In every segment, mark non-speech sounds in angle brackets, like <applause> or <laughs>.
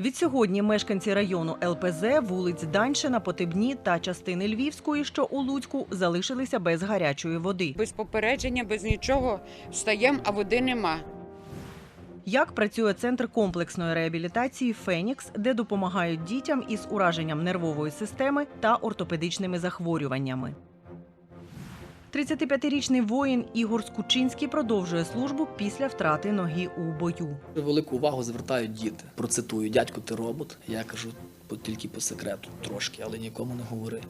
Відсьогодні мешканці району ЛПЗ, вулиць Даньшина, Потебні та частини Львівської, що у Луцьку, залишилися без гарячої води. Без попередження, без нічого встаємо, а води нема. Як працює центр комплексної реабілітації Фенікс, де допомагають дітям із ураженням нервової системи та ортопедичними захворюваннями. 35-річний воїн Ігор Скучинський продовжує службу після втрати ноги у бою. Велику увагу звертають діти. Процитую, дядько, ти робот. Я кажу, «По- тільки по секрету трошки, але нікому не говори.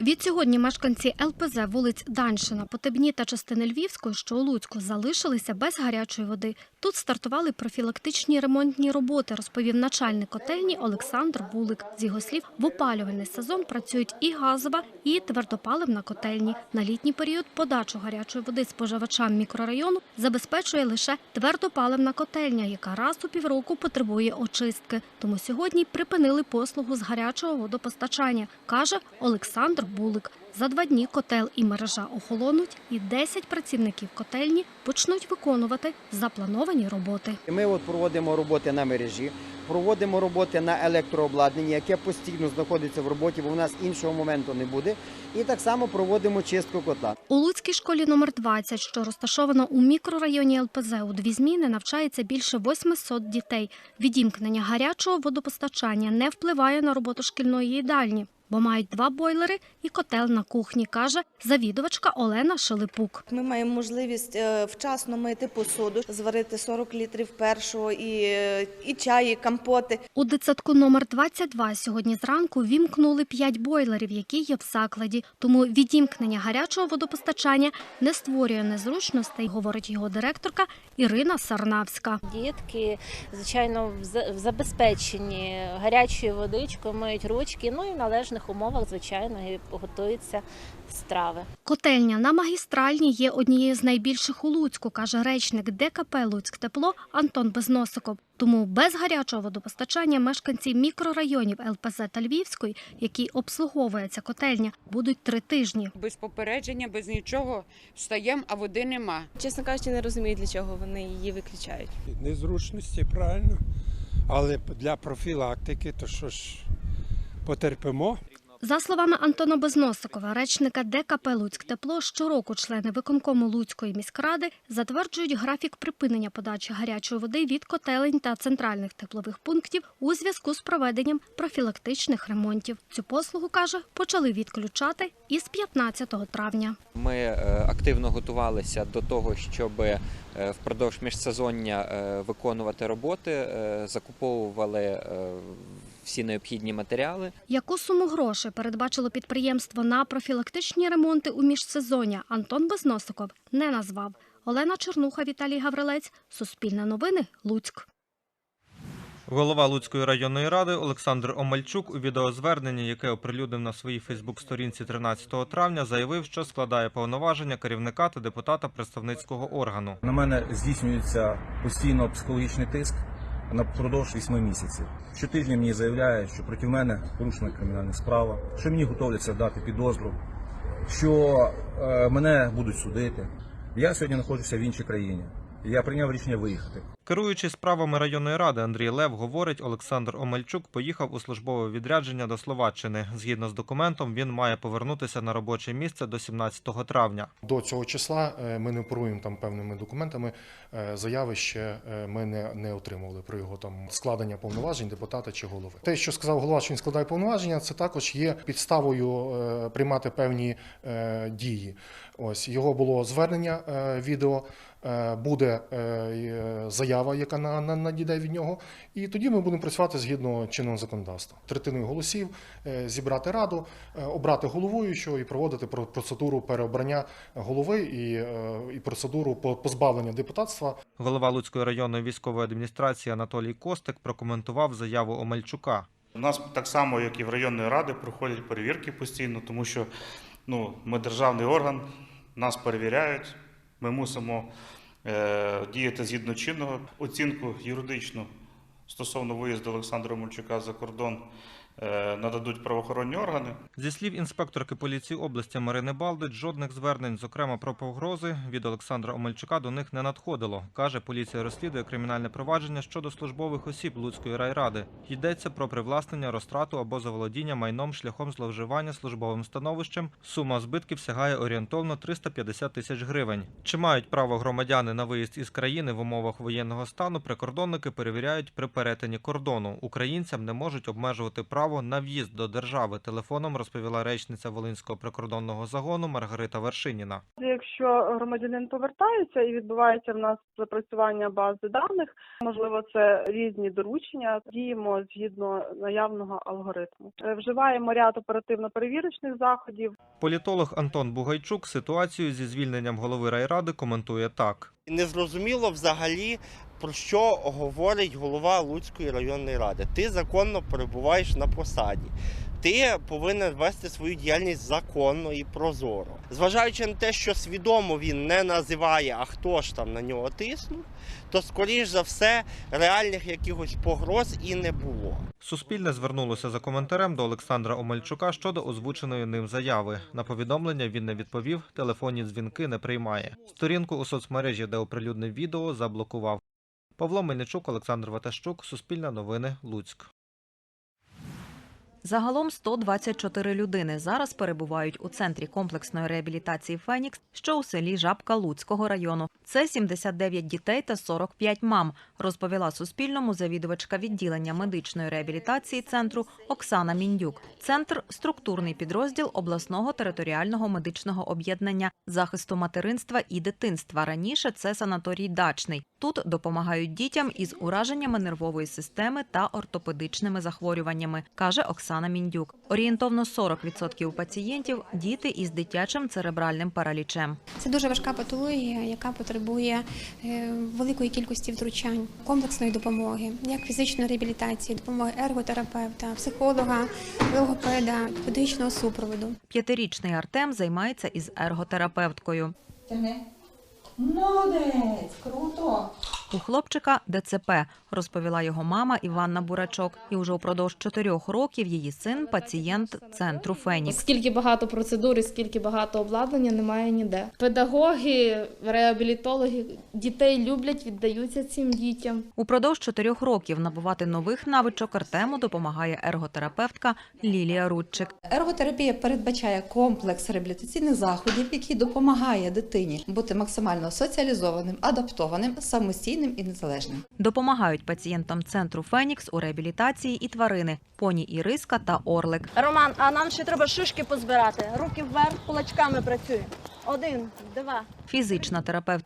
Відсьогодні мешканці ЛПЗ вулиць Даньшина, Потебні та частини Львівської, що у Луцьку, залишилися без гарячої води. Тут стартували профілактичні ремонтні роботи, розповів начальник котельні Олександр Булик. З його слів, в опалювальний сезон працюють і газова, і твердопаливна котельні. На літній період подачу гарячої води споживачам мікрорайону забезпечує лише твердопаливна котельня, яка раз у півроку потребує очистки. Тому сьогодні припинили послугу з гарячого водопостачання, каже Олександр Булик. За два дні котел і мережа охолонуть, і 10 працівників котельні почнуть виконувати заплановані роботи. Ми от проводимо роботи на мережі, проводимо роботи на електрообладнанні, яке постійно знаходиться в роботі, бо у нас іншого моменту не буде. І так само проводимо чистку котла. У Луцькій школі номер 20, що розташована у мікрорайоні ЛПЗ, у дві зміни навчається більше 800 дітей. Відімкнення гарячого водопостачання не впливає на роботу шкільної їдальні, бо мають два бойлери і котел на кухні, каже завідувачка Олена Шелепук. Ми маємо можливість е, вчасно мити посуду, зварити 40 літрів першого і, е, і чай, і компоти. У дитсадку номер 22 сьогодні зранку вімкнули 5 бойлерів, які є в закладі. Тому відімкнення гарячого водопостачання не створює незручностей, говорить його директорка Ірина Сарнавська. Дітки, звичайно, в забезпеченні гарячою водичкою, миють ручки, ну і в належних умовах, звичайно, і готуються страви. Котельня на магістральній є однією з найбільших у Луцьку, каже речник ДКП Луцьк Тепло Антон Безносиков. Тому без гарячого водопостачання мешканці мікрорайонів ЛПЗ та Львівської, які обслуговує ця котельня, будуть три тижні. Без попередження, без нічого встаємо, а води нема. Чесно кажучи, не розумію, для чого вони її виключають. незручності, правильно. Але для профілактики, то що ж потерпимо. За словами Антона Безносикова, речника ДКП Луцьк Тепло, щороку члени виконкому Луцької міськради затверджують графік припинення подачі гарячої води від котелень та центральних теплових пунктів у зв'язку з проведенням профілактичних ремонтів. Цю послугу каже, почали відключати із 15 травня. Ми е, активно готувалися до того, щоб е, впродовж міжсезоння е, виконувати роботи, закуповували всі необхідні матеріали. Яку суму грошей передбачило підприємство на профілактичні ремонти у міжсезоння, Антон Безносиков не назвав. Олена Чернуха, Віталій Гаврилець, Суспільне новини, Луцьк. Голова Луцької районної ради Олександр Омельчук у відеозверненні, яке оприлюднив на своїй Фейсбук-сторінці 13 травня, заявив, що складає повноваження керівника та депутата представницького органу. На мене здійснюється постійно психологічний тиск напродовж 8 місяців. Щотижня мені заявляє, що проти мене порушена кримінальна справа, що мені готовляться дати підозру, що е, мене будуть судити. Я сьогодні знаходжуся в іншій країні. Я прийняв рішення виїхати. Керуючий справами районної ради Андрій Лев говорить, Олександр Омельчук поїхав у службове відрядження до Словаччини. Згідно з документом, він має повернутися на робоче місце до 17 травня. До цього числа е, ми не оперуємо там певними документами. Е, Заяви ще е, ми не, не отримували про його там складення повноважень депутата чи голови. Те, що сказав голова, що він складає повноваження, це також є підставою приймати певні дії. Ось його було звернення відео. Е, Буде е, заява, яка на- на- надійде від нього, і тоді ми будемо працювати згідно чинного законодавства. Третиною голосів е, зібрати раду, е, обрати головуючого і проводити про- процедуру переобрання голови і, е, і процедуру по- позбавлення депутатства. Голова Луцької районної військової адміністрації Анатолій Костик прокоментував заяву Омельчука. У нас так само, як і в районної ради, проходять перевірки постійно, тому що ну, ми державний орган, нас перевіряють, ми мусимо е, діяти згідно чинного. Оцінку юридичну стосовно виїзду Олександра Мульчука за кордон нададуть правоохоронні органи. Зі слів інспекторки поліції області Марини Балдич, жодних звернень, зокрема про погрози, від Олександра Омельчука до них не надходило. Каже, поліція розслідує кримінальне провадження щодо службових осіб Луцької райради. Йдеться про привласнення, розтрату або заволодіння майном шляхом зловживання службовим становищем. Сума збитків сягає орієнтовно 350 тисяч гривень. Чи мають право громадяни на виїзд із країни в умовах воєнного стану? Прикордонники перевіряють при перетині кордону. Українцям не можуть обмежувати право на в'їзд до держави. Телефоном розповіла речниця Волинського прикордонного загону Маргарита Вершиніна. Якщо громадянин повертається і відбувається в нас запрацювання бази даних, можливо, це різні доручення. Діємо згідно наявного алгоритму. Е, Вживаємо ряд оперативно-перевірочних заходів. Політолог Антон Бугайчук ситуацію зі звільненням голови райради коментує так. Незрозуміло взагалі про що говорить голова Луцької районної ради. Ти законно перебуваєш на посаді. Ти повинен вести свою діяльність законно і прозоро. Зважаючи на те, що свідомо він не називає, а хто ж там на нього тиснув, то скоріш за все реальних якихось погроз і не було. Суспільне звернулося за коментарем до Олександра Омельчука щодо озвученої ним заяви. На повідомлення він не відповів, телефонні дзвінки не приймає. Сторінку у соцмережі, де оприлюднив відео, заблокував. Павло Мельничук, Олександр Ватащук, Суспільне новини, Луцьк. Загалом 124 людини зараз перебувають у центрі комплексної реабілітації Фенікс, що у селі Жабка Луцького району. Це 79 дітей та 45 мам, розповіла Суспільному завідувачка відділення медичної реабілітації центру Оксана Міндюк. Центр структурний підрозділ обласного територіального медичного об'єднання захисту материнства і дитинства. Раніше це санаторій дачний. Тут допомагають дітям із ураженнями нервової системи та ортопедичними захворюваннями, каже Оксана Міндюк. Орієнтовно 40% пацієнтів діти із дитячим церебральним паралічем. Це дуже важка патологія, яка потребує е, великої кількості втручань, комплексної допомоги, як фізичної реабілітації, допомоги ерготерапевта, психолога, логопеда, медичного супроводу. П'ятирічний Артем займається із ерготерапевткою. Молодець, круто. У хлопчика ДЦП, розповіла його мама Іванна Бурачок. І вже упродовж чотирьох років її син пацієнт центру Фенікс. Скільки багато процедур і скільки багато обладнання немає ніде. Педагоги, реабілітологи дітей люблять, віддаються цим дітям. Упродовж чотирьох років набувати нових навичок Артему допомагає ерготерапевтка Лілія Рудчик. Ерготерапія передбачає комплекс реабілітаційних заходів, який допомагає дитині бути максимально соціалізованим, адаптованим, самостійним і незалежним. Допомагають пацієнтам центру Фенікс у реабілітації і тварини поні Іриска та Орлик. Роман, а нам ще треба шишки позбирати. Руки вверх, кулачками працюємо. Один, два. Фізична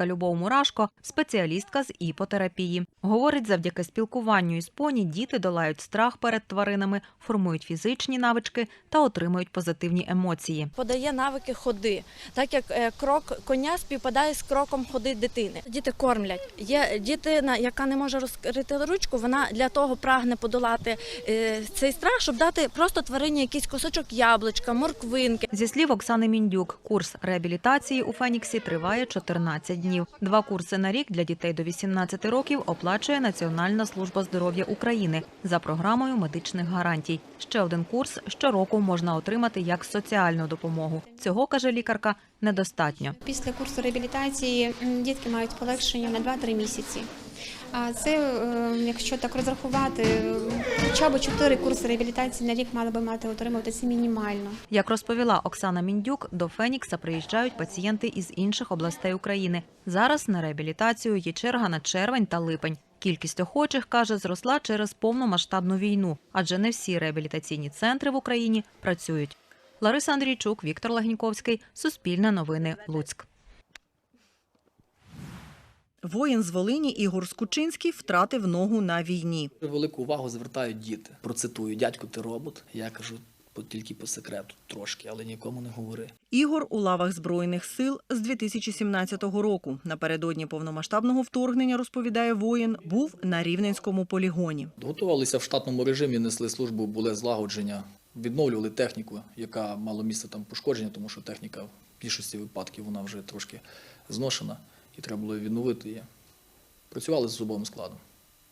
терапевтка Любов Мурашко, спеціалістка з іпотерапії. Говорить, завдяки спілкуванню із поні діти долають страх перед тваринами, формують фізичні навички та отримують позитивні емоції. Подає навики ходи, так як е, крок коня співпадає з кроком ходи дитини. Діти кормлять. Є дитина, яка не може розкрити ручку, вона для того прагне подолати е, цей страх, щоб дати просто тварині якийсь кусочок яблучка, морквинки. Зі слів Оксани Міндюк, курс реабілітації у Феніксі триває 14 днів. Два курси на рік для дітей до 18 років оплачує Національна служба здоров'я України за програмою медичних гарантій. Ще один курс щороку можна отримати як соціальну допомогу. Цього каже лікарка недостатньо. Після курсу реабілітації дітки мають полегшення на 2-3 місяці. А це, е, якщо так розрахувати, хоча б 4 курси реабілітації на рік мали би мати отримувати це мінімально. Як розповіла Оксана Міндюк, до Фенікса приїжджають пацієнти із інших областей України. Зараз на реабілітацію є черга на червень та липень. Кількість охочих, каже, зросла через повномасштабну війну, адже не всі реабілітаційні центри в Україні працюють. Лариса Андрійчук, Віктор Лагніковський, Суспільне новини, Луцьк. Воїн з Волині Ігор Скучинський втратив ногу на війні. Велику увагу звертають діти. Процитую, дядько, ти робот. Я кажу тільки по секрету трошки, але нікому не говори. Ігор у лавах Збройних сил з 2017 року. Напередодні повномасштабного вторгнення, розповідає воїн, був на Рівненському полігоні. Готувалися в штатному режимі, несли службу, були злагодження, відновлювали техніку, яка мала місце там пошкодження, тому що техніка в більшості випадків вона вже трошки зношена і треба було відновити її. Працювали з особовим складом.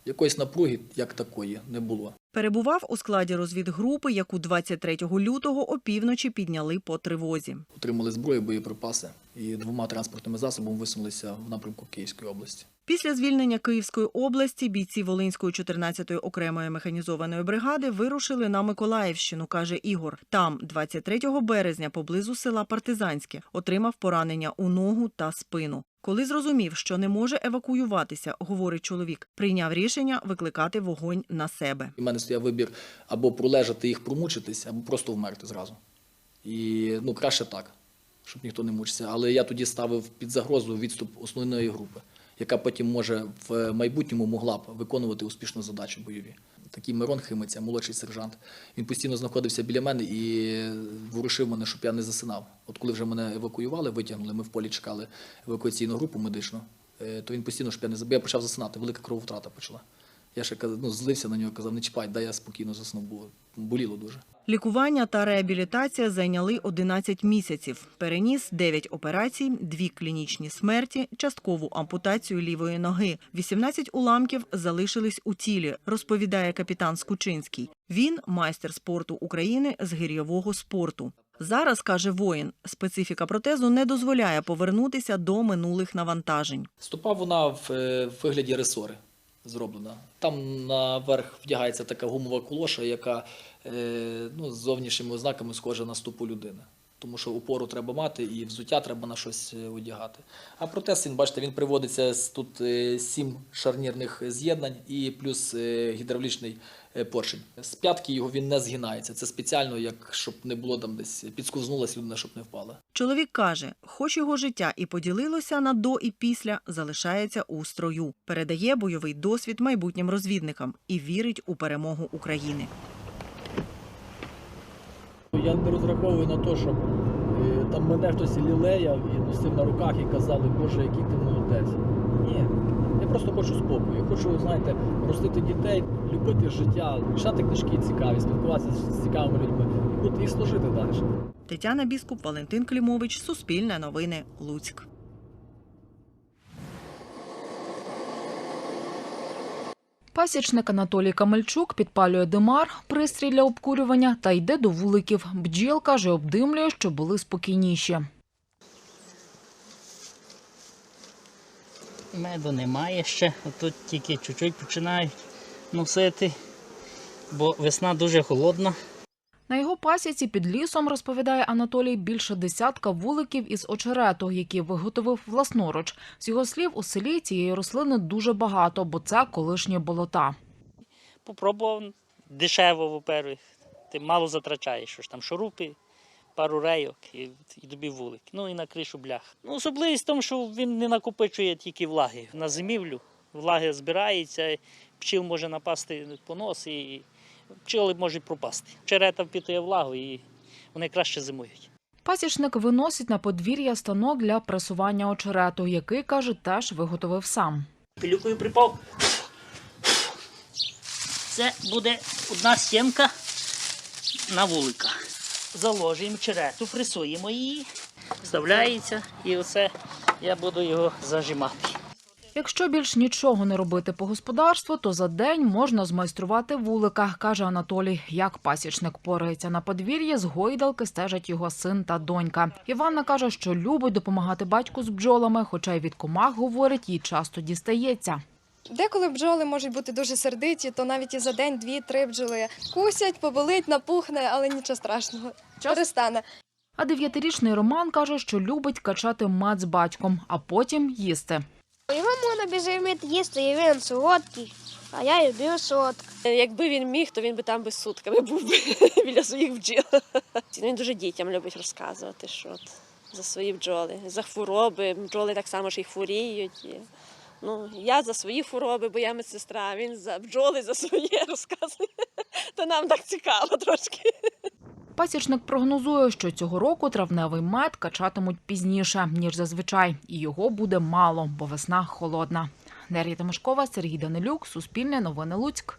Якоїсь напруги, як такої, не було. Перебував у складі розвідгрупи, яку 23 лютого опівночі підняли по тривозі. Отримали зброю, боєприпаси і двома транспортними засобами висунулися в напрямку Київської області. Після звільнення Київської області бійці Волинської 14-ї окремої механізованої бригади вирушили на Миколаївщину, каже Ігор. Там, 23 березня, поблизу села Партизанське, отримав поранення у ногу та спину. Коли зрозумів, що не може евакуюватися, говорить чоловік, прийняв рішення викликати вогонь на себе. У мене стояв вибір або пролежати їх промучитись, або просто вмерти зразу. І ну, краще так, щоб ніхто не мучився. Але я тоді ставив під загрозу відступ основної групи, яка потім може в майбутньому могла б виконувати успішну задачу бойові. Такий Мирон Химиця, молодший сержант. Він постійно знаходився біля мене і ворушив мене, щоб я не засинав. От коли вже мене евакуювали, витягнули, ми в полі чекали евакуаційну групу медичну, е, то він постійно, щоб я не заб- я почав засинати, велика крововтрата почала. Я ще ну, злився на нього, казав, не чіпай, дай я спокійно засну, бо боліло дуже. Лікування та реабілітація зайняли 11 місяців. Переніс 9 операцій, 2 клінічні смерті, часткову ампутацію лівої ноги. 18 уламків залишились у тілі, розповідає капітан Скучинський. Він майстер спорту України з гір'євого спорту. Зараз, каже воїн, специфіка протезу не дозволяє повернутися до минулих навантажень. Стопа вона е, в вигляді ресори зроблена. Там наверх вдягається така гумова колоша, яка е, ну, з зовнішніми ознаками схожа на ступу людини. Тому що упору треба мати і взуття треба на щось е, одягати. А протез, він, бачите, він приводиться з тут е, сім шарнірних з'єднань і плюс гідравлічний поршень. З п'ятки його він не згинається. Це спеціально, як щоб не було там десь підскузнулася людина, щоб не впала. Чоловік каже, хоч його життя і поділилося на до і після, залишається у строю. Передає бойовий досвід майбутнім розвідникам і вірить у перемогу України. Я не розраховую на те, що е, там мене хтось лілеяв і носив на руках і казали, Боже, який ти молодець. Просто хочу спокою. Я хочу, знаєте, ростити дітей, любити життя, читати книжки цікаві, спілкуватися з цікавими людьми і бути- і служити далі. Тетяна Біскуп, Валентин Клімович, Суспільне новини, Луцьк. Пасічник Анатолій Камельчук підпалює димар, пристрій для обкурювання та йде до вуликів. Бджіл, каже, обдимлює, щоб були спокійніші. Меду немає ще, тут тільки чуть-чуть починають носити, бо весна дуже холодна. На його пасіці під лісом, розповідає Анатолій, більше десятка вуликів із очерету, які виготовив власноруч. З його слів, у селі цієї рослини дуже багато, бо це колишні болота. Попробував дешево, во-первых, ти мало затрачаєш, що ж там шурупи, пару рейок і, і тобі вулик. Ну і на кришу блях. Ну, особливість в тому, що він не накопичує тільки влаги. На зимівлю влаги збирається, пчіл може напасти понос і пчоли можуть пропасти. Черета впитує влагу і вони краще зимують. Пасічник виносить на подвір'я станок для пресування очерету, який, каже, теж виготовив сам. Пилюкою припав. Це буде одна стінка на вулика. Заложуємо черету, пресуємо її, вставляється, і оце я буду його зажимати. Якщо більш нічого не робити по господарству, то за день можна змайструвати вулика, каже Анатолій. Як пасічник порається на подвір'ї, з гойдалки стежать його син та донька. Іванна каже, що любить допомагати батьку з бджолами, хоча й від комах, говорить, їй часто дістається. Деколи бджоли можуть бути дуже сердиті, то навіть і за день дві-три бджоли кусять, поболить, напухне, але нічого страшного. Перестане. А дев'ятирічний Роман каже, що любить качати мед з батьком, а потім їсти. Його можна безліміт їсти, і він солодкий, а я люблю солодке. Якби він міг, то він би там би сутками був би <laughs> біля своїх бджіл. Він дуже дітям любить розказувати, що от, за свої бджоли, за хвороби. Бджоли так само ж і хворіють. Ну, я за свої хвороби, бо я медсестра, він за бджоли за своє <laughs> розказує. То нам так цікаво трошки. Пасічник прогнозує, що цього року травневий мед качатимуть пізніше, ніж зазвичай, і його буде мало, бо весна холодна. Нерія Тимошкова, Сергій Данилюк, Суспільне новини Луцьк.